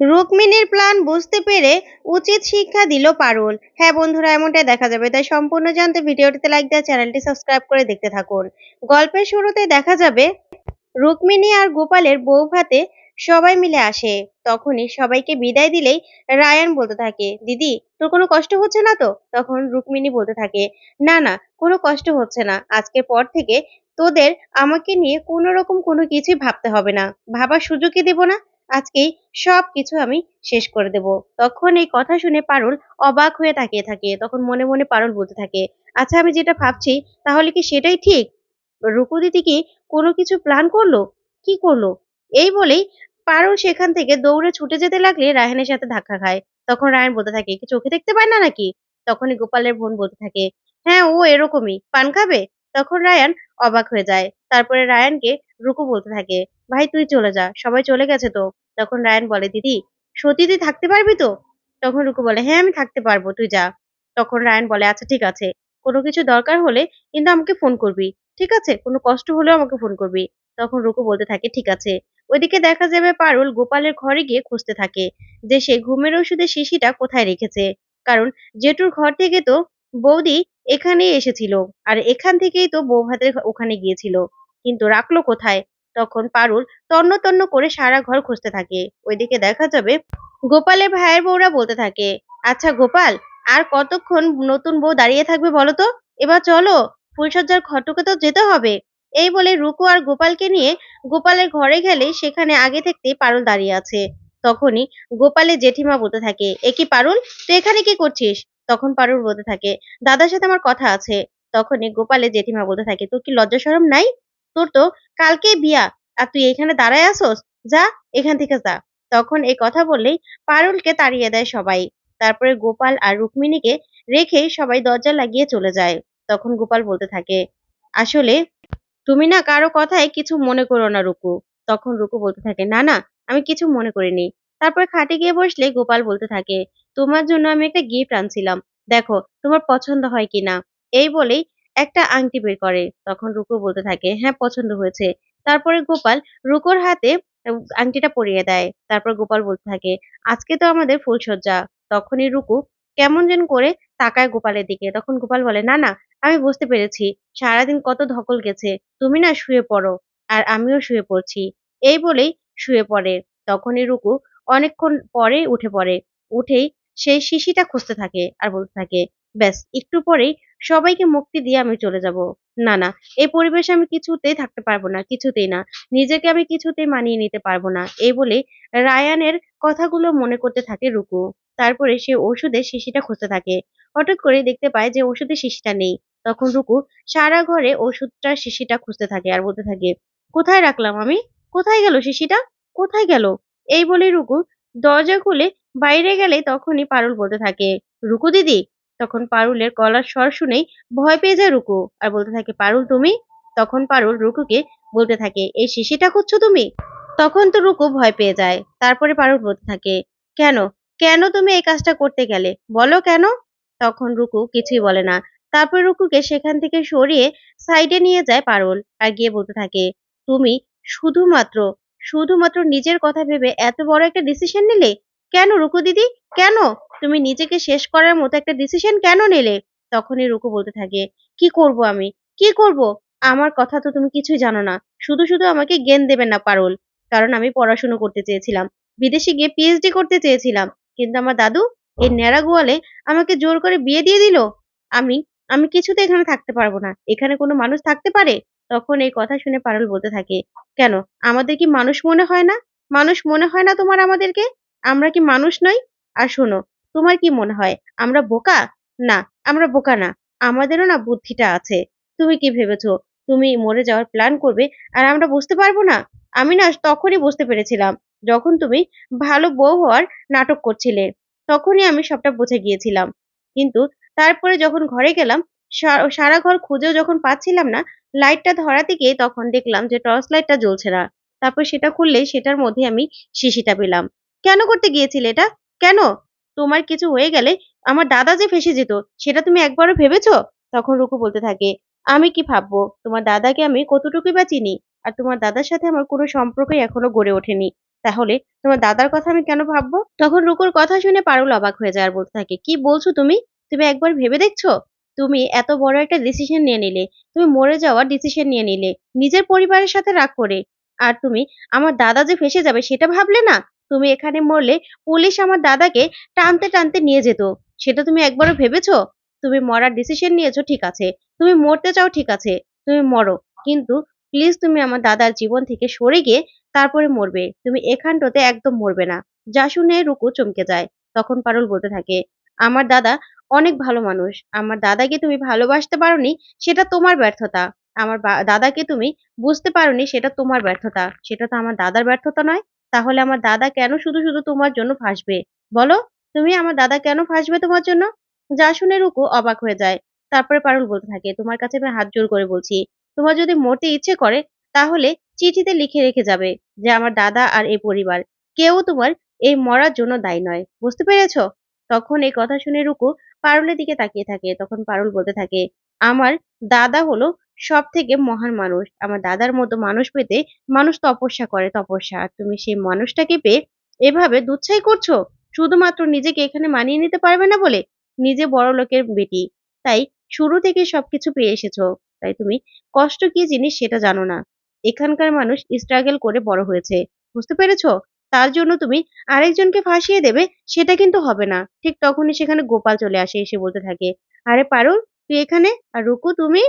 রুক্মিণীর plan বুঝতে পেরে উচিত শিক্ষা দিল পারুল। হ্যাঁ বন্ধুরা, এমনটাই দেখা যাবে। তাই সম্পূর্ণ জানতে ভিডিওটিতে লাইক দেওয়া চ্যানেলটি সাবস্ক্রাইব করে দেখতে থাকুন। গল্পের শুরুতে দেখা যাবে, রুক্মিণী আর গোপালের বউ ভাতে সবাই মিলে আসে। তখনই সবাইকে বিদায় দিলেই রায়ান বলতে থাকে, দিদি, তোর কোনো কষ্ট হচ্ছে না তো? তখন রুক্মিণী বলতে থাকে, না না, কোনো কষ্ট হচ্ছে না। আজকের পর থেকে তোদের আমাকে নিয়ে কোনো রকম কোনো কিছুই ভাবতে হবে না। ভাবার সুযোগই দেব না। আজকেই সব কিছু আমি শেষ করে দেব। তখন এই কথা শুনে পারুল অবাক হয়ে তাকিয়ে থাকে। তখন মনে মনে পারুল বলতে থাকে আচ্ছা আমি যেটা ভাবছি, তাহলে কি সেটাই ঠিক? রুকু দিদি কি কোনো কিছু প্ল্যান করল? কি করল? এই বলেই পারুল সেখান থেকে দৌড়ে ছুটে যেতে লাগলে রায়হানের সাথে ধাক্কা খায়। তখন রায়ন বলতে থাকে, কি চোখে দেখতে পায় না নাকি? তখনই গোপালের বোন বলতে থাকে হ্যাঁ ও এরকমই। পান খাবে? তখন রায়ান অবাক হয়ে যায়। তারপরে রায়ানকে রুকু বলতে থাকে, ভাই, তুই চলে যা, সবাই চলে গেছে তো? তখন রায়ান বলে, দিদি, সত্যি তুই থাকতে পারবি তো? তখন রুকু বলে হ্যাঁ আমি থাকতে পারব, তুই যা। তখন রায়ান বলে আচ্ছা ঠিক আছে, কোনো কিছু দরকার হলে কিন্তু আমাকে ফোন করবি, ঠিক আছে? কোনো কষ্ট হলেও আমাকে ফোন করবি। তখন রুকু বলতে থাকে, ঠিক আছে। ওইদিকে দেখা যাবে পারুল গোপালের ঘরে গিয়ে খুঁজতে থাকে, যে সে ঘুমের ওষুধের শিশিটা কোথায় রেখেছে। কারণ জেঠুর ঘর থেকে তো বৌদি এখানেই এসেছিল। আর এখান থেকেই তো বউ ভাতের ওখানে গিয়েছিল। কিন্তু রাখল কোথায়? তখন পারুল তন্ন তন্ন করে সারা ঘর খুঁজতে থাকে। ওইদিকে দেখা যাবে গোপালের ভাইয়ের বউরা বলতে থাকে আচ্ছা গোপাল, আর কতক্ষণ নতুন বউ দাঁড়িয়ে থাকবে বলো তো? এবার চলো ফুলসজ্জার ঘটকে তো যেতে হবে। এই বলে রুকু আর গোপালকে নিয়ে গোপালের ঘরে গেলে সেখানে আগে থাকতেই পারুল দাঁড়িয়ে আছে। তখনই গোপালের জেঠিমা বলতে থাকে, এ কি পারুল, তুই এখানে কি করছিস? তখন পারুল বলতে থাকে, দাদার সাথে আমার কথা আছে। তখনই গোপালের জেঠিমা বলতে থাকে, তোর কি লজ্জা সরম নাই? তোর তো কালকেই বিয়া, আর তুই এখানে দাঁড়ায় আসোস? যা, এখান থেকে যা। তখন এই কথা বললেই পারুলকে তাড়িয়ে দেয় সবাই। তারপরে গোপাল আর রুক্মিণীকে রেখে সবাই দরজা লাগিয়ে চলে যায়। তখন গোপাল বলতে থাকে, আসলে তুমি না কারও কথায় কিছু মনে করো না রুকু। তখন রুকু বলতে থাকে, না না, আমি কিছু মনে করিনি। তারপরে খাটে গিয়ে বসলে গোপাল বলতে থাকে তোমার জন্য আমি একটা গিফট আনছিলাম। দেখো, তোমার পছন্দ হয় কিনা? এই বলেই একটা আংটি বের করে। তখন রুকু বলতে থাকে হ্যাঁ পছন্দ হয়েছে। তারপরে গোপাল রুকুর হাতে আংটিটা পরিয়ে দেয়। তারপর গোপাল বলতে থাকে, আজকে তো আমাদের ফুলসজ্জা তখনই রুকু কেমন যেন করে তাকায় গোপালের দিকে। তখন গোপাল বলে, না না, আমি বুঝতে পেরেছি। সারাদিন কত ধকল গেছে। তুমি না শুয়ে পড়ো, আর আমিও শুয়ে পড়ছি। এই বলেই শুয়ে পড়ে। তখনই রুকু অনেকক্ষণ পরে উঠে পড়ে। উঠেই সেই শিশিটা খুঁজতে থাকে আর বলতে থাকে, ব্যাস, একটু পরেই সবাইকে মুক্তি দিয়ে আমি চলে যাব। না না, এই পরিবেশে আমি কিছুতেই থাকতে পারব না, কিছুতেই না। নিজেকে আমি কিছুতেই মানিয়ে নিতে পারব না। এই বলে রায়ানের কথাগুলো মনে করতে থাকে রুকু। তারপরে সে ওষুধের শিশিটা খুঁজতে থাকে। হঠাৎ করে দেখতে পায় যে ওষুধের শিশিটা নেই। তখন রুকু সারা ঘরে ওষুধটার শিশিটা খুঁজতে থাকে আর বলতে থাকে, কোথায় রাখলাম আমি? কোথায় গেল শিশিটা? কোথায় গেল? এই বলে রুকু দরজা খুলে বাইরে গেলে তখনই পারুল বলতে থাকে, রুকু দিদি। তখন পারুলের গলার স্বর শুনেই ভয় পেয়ে যায় রুকু আর বলতে থাকে, পারুল তুমি? তখন পারুল রুকুকে বলতে থাকে, এই শিশিটা খুঁজছো তুমি? তখন তো রুকু ভয় পেয়ে যায়, তারপরে পারুল বলতে থাকে, কেন? কেন তুমি এই কাজটা করতে গেলে? বলো কেন? তখন রুকু কিছুই বলে না, তারপর রুকুকে সেখান থেকে সরিয়ে সাইডে নিয়ে যায় পারুল আর গিয়ে বলতে থাকে, তুমি শুধুমাত্র শুধুমাত্র নিজের কথা ভেবে এত বড় একটা ডিসিশন নিলে? কেন রুকু দিদি? কেন? তুমি নিজেকে শেষ করার মতো একটা ডিসিশন কেন নিলে? তখনই রুকু বলতে থাকে, কি করব আমি? কি করব? আমার কথা তো তুমি কিছুই জানো না। শুধু শুধু আমাকে জ্ঞান দেবে না পারুল। কারণ আমি পড়াশুনো করতে চেয়েছিলাম। বিদেশে গিয়ে পিএইচডি করতে চেয়েছিলাম। কিন্তু আমার দাদু এই ন্যাড়া গোয়ালে আমাকে জোর করে বিয়ে দিয়ে দিল। আমি আমি কিছুতে এখানে থাকতে পারব না। এখানে কোনো মানুষ থাকতে পারে? তখন এই কথা শুনে পারুল বলতে থাকে, কেন? আমাদের কি মানুষ মনে হয় না? মানুষ মনে হয় না তোমার আমাদেরকে? আমরা কি মানুষ নই? আর শোনো, তোমার কি মনে হয়, আমরা বোকা? না, আমরা বোকা না, আমাদেরও না বুদ্ধিটা আছে। তুমি কি ভেবেছো, তুমি মরে যাওয়ার প্ল্যান করবে আর আমরা বুঝতে পারব না? আমি না তখনই বুঝতে পেরেছিলাম, যখন তুমি ভালো বউ হওয়ার নাটক করছিলে, তখনই আমি সবটা বুঝে গিয়েছিলাম। কিন্তু তারপরে যখন ঘরে গেলাম সারা ঘর খুঁজেও যখন পাচ্ছিলাম না লাইটটা ধরাতে গিয়ে তখন দেখলাম যে টর্চ লাইটটা জ্বলছে না। তারপর সেটা খুললে সেটার মধ্যে আমি শিশিটা পেলাম। কেন করতে গিয়েছিলে এটা? কেন? তোমার কিছু হয়ে গেলে আমার দাদা যে ফেসে যেত, সেটা তুমি একবারও ভেবেছো? তখন রুকু বলতে থাকে, আমি কি ভাববো? তোমার দাদাকে আমি কতটুকুই বা চিনি? আর তোমার দাদার সাথে আমার কোনো সম্পর্কই এখনও গড়ে ওঠেনি। তাহলে তোমার দাদার কথা আমি কেন ভাববো? তখন রুকুর কথা শুনে পারুল অবাক হয়ে যায় আর বলতে থাকে, কি বলছো তুমি? তুমি একবার ভেবে দেখছ? তুমি এত বড় একটা ডিসিশন নিয়ে নিলে, তুমি মরে যাওয়ার ডিসিশন নিয়ে নিলে, নিজের পরিবারের সাথে রাগ করে, আর তুমি আমার দাদা যে ফেসে যাবে সেটা ভাবলে না? তুমি এখানে মরলে পুলিশ আমার দাদাকে টানতে টানতে নিয়ে যেত। সেটা তুমি একবারও ভেবেছো? তুমি মরার ডিসিশন নিয়েছো, ঠিক আছে। তুমি মরতে চাও, ঠিক আছে। তুমি মরো। কিন্তু প্লিজ তুমি আমার দাদার জীবন থেকে সরে গিয়ে তারপরে মরবে। তুমি এখানটাতে একদম মরবে না। যা শুনে রুকু চমকে যায়। তখন পারুল বলতে থাকে, আমার দাদা অনেক ভালো মানুষ। আমার দাদাকে তুমি ভালোবাসতে পারোনি, সেটা তোমার ব্যর্থতা। আমার দাদাকে তুমি বুঝতে পারোনি, সেটা তোমার ব্যর্থতা। সেটা তো আমার দাদার ব্যর্থতা নয়। তাহলে আমার দাদা কেন শুধু শুধু তোমার জন্য ফাঁসবে? বলো, তুমি আমার দাদা কেন ফাঁসবে তোমার জন্য? যা শুনে রুকু অবাক হয়ে যায়। তারপরে পারুল বলতে থাকে, তোমার কাছে আমি হাত জোর করে বলছি, তোমার যদি মরতে ইচ্ছে করে, তাহলে চিঠিতে লিখে রেখে যাবে যে আমার দাদা আর এই পরিবার। কেউ তোমার এই মরার জন্য দায়ী নয়, বুঝতে পেরেছ? তখন এই কথা শুনে রুকু পারুলের দিকে তাকিয়ে থাকে। তখন পারুল বলতে থাকে, আমার দাদা হলো সব থেকে মহান মানুষ। আমার দাদার মতো মানুষ পেতে মানুষ তপস্যা করে, তপস্যা। আর তুমি সেই মানুষটাকে পেয়ে এভাবে দুচ্ছাই করছ? শুধুমাত্র নিজেকে এখানে মানিয়ে নিতে পারবে না বলে? নিজে বড় লোকের বেটি। তাই শুরু থেকে সবকিছু পেয়ে এসেছ। তাই তুমি কষ্ট কি জিনিস সেটা জানো না। এখানকার মানুষ স্ট্রাগল করে বড় হয়েছে। বুঝতে পেরেছ? তার জন্য তুমি আরেকজনকে ফাঁসিয়ে দেবে সেটা কিন্তু হবে না। ঠিক তখনই সেখানে গোপাল চলে আসে, এসে বলতে থাকে, আরে পারুল, তুই এখানে? আর রুকু, তুমি?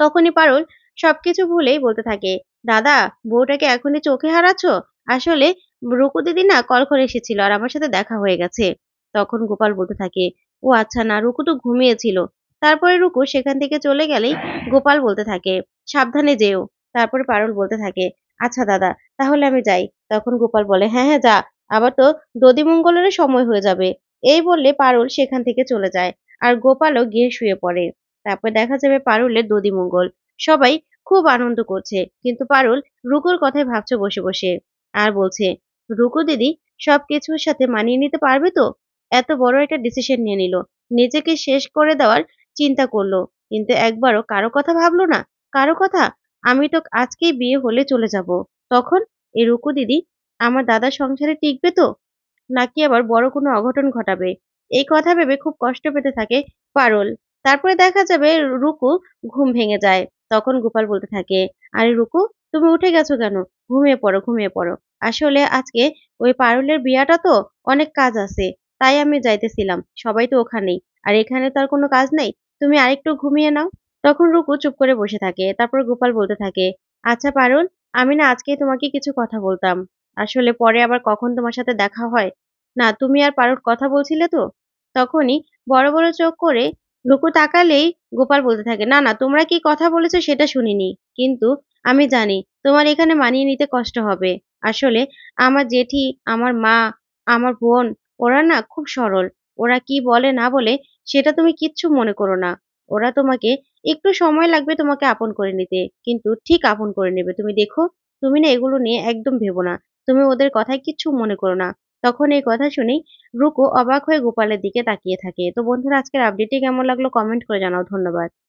তখনই পারুল সবকিছু ভুলেই বলতে থাকে, দাদা, বউটাকে এখনই চোখে হারাচ্ছ? আসলে রুকু দিদি না কল করে এসেছিল আর আমার সাথে দেখা হয়ে গেছে। তখন গোপাল বলতে থাকে, ও আচ্ছা না, রুকু তো ঘুমিয়েছিল। তারপরে রুকু সেখান থেকে চলে গেলেই গোপাল বলতে থাকে, সাবধানে যেও। তারপরে পারুল বলতে থাকে আচ্ছা দাদা, তাহলে আমি যাই। তখন গোপাল বলে হ্যাঁ হ্যাঁ যা, আবার তো দধিমঙ্গলের সময় হয়ে যাবে। এই বললে পারুল সেখান থেকে চলে যায় আর গোপালও গিয়ে শুয়ে পড়ে। তারপর দেখা যাবে পারুলের দধিমঙ্গল সবাই খুব আনন্দ করছে, কিন্তু পারুল রুকুর কথাই ভাবছে বসে বসে আর বলছে, রুকু দিদি সবকিছুর সাথে মানিয়ে নিতে পারবে তো? এত বড় একটা ডিসিশন নিয়ে নিল। নিজেকে শেষ করে দেওয়ার চিন্তা করল, কিন্তু একবারও কারও কথা ভাবলো না। কারও কথা? আমি তো আজকেই বিয়ে হলে চলে যাব। তখন এই রুকু দিদি আমার দাদার সংসারে টিকবে তো? নাকি আবার বড় কোনো অঘটন ঘটাবে? এই কথা ভেবে খুব কষ্ট পেতে থাকে পারুল। তারপরে দেখা যাবে রুকু ঘুম ভেঙে যায়। তখন গোপাল বলতে থাকে, আরে রুকু, তুমি উঠে গেছো কেন? ঘুমিয়ে পড়ো ঘুমিয়ে পড়ো। আসলে আজকে ওই পারুলের বিয়াটা তো অনেক কাজ আছে, তাই আমি যাইতেছিলাম। সবাই তো ওখানেই। আর এখানে তো আর কোনো কাজ নেই। তুমি আরেকটু ঘুমিয়ে নাও। তখন রুকু চুপ করে বসে থাকে। তারপর গোপাল বলতে থাকে আচ্ছা পারুল, আমি না আজকেই তোমাকে কিছু কথা বলতাম। আসলে পরে আবার কখন তোমার সাথে দেখা হয়? না, তুমি আর পারুল কথা বলছিলে তো? তখনই বড় বড় চোখ করে রুকু তাকালেই গোপাল বলতে থাকে, না না, তোমরা কি কথা বলেছ সেটা শুনিনি। কিন্তু আমি জানি তোমার এখানে মানিয়ে নিতে কষ্ট হবে। আসলে আমার জেঠি, আমার মা, আমার বোন, ওরা না খুব সরল। ওরা কি বলে না বলে সেটা তুমি কিচ্ছু মনে করো না। ওরা তোমাকে একটু সময় লাগবে তোমাকে আপন করে নিতে, কিন্তু ঠিক আপন করে নেবে। তুমি দেখো, তুমি না এগুলো নিয়ে একদম ভেবো না। তুমি ওদের কথায় কিচ্ছু মনে করো না। তখন এই কথা শুনেই রুকু অবাক হয়ে গোপালের দিকে তাকিয়ে থাকে। তো বন্ধুরা, আজকের আপডেটটি কেমন লাগল? কমেন্ট করে জানাও। ধন্যবাদ।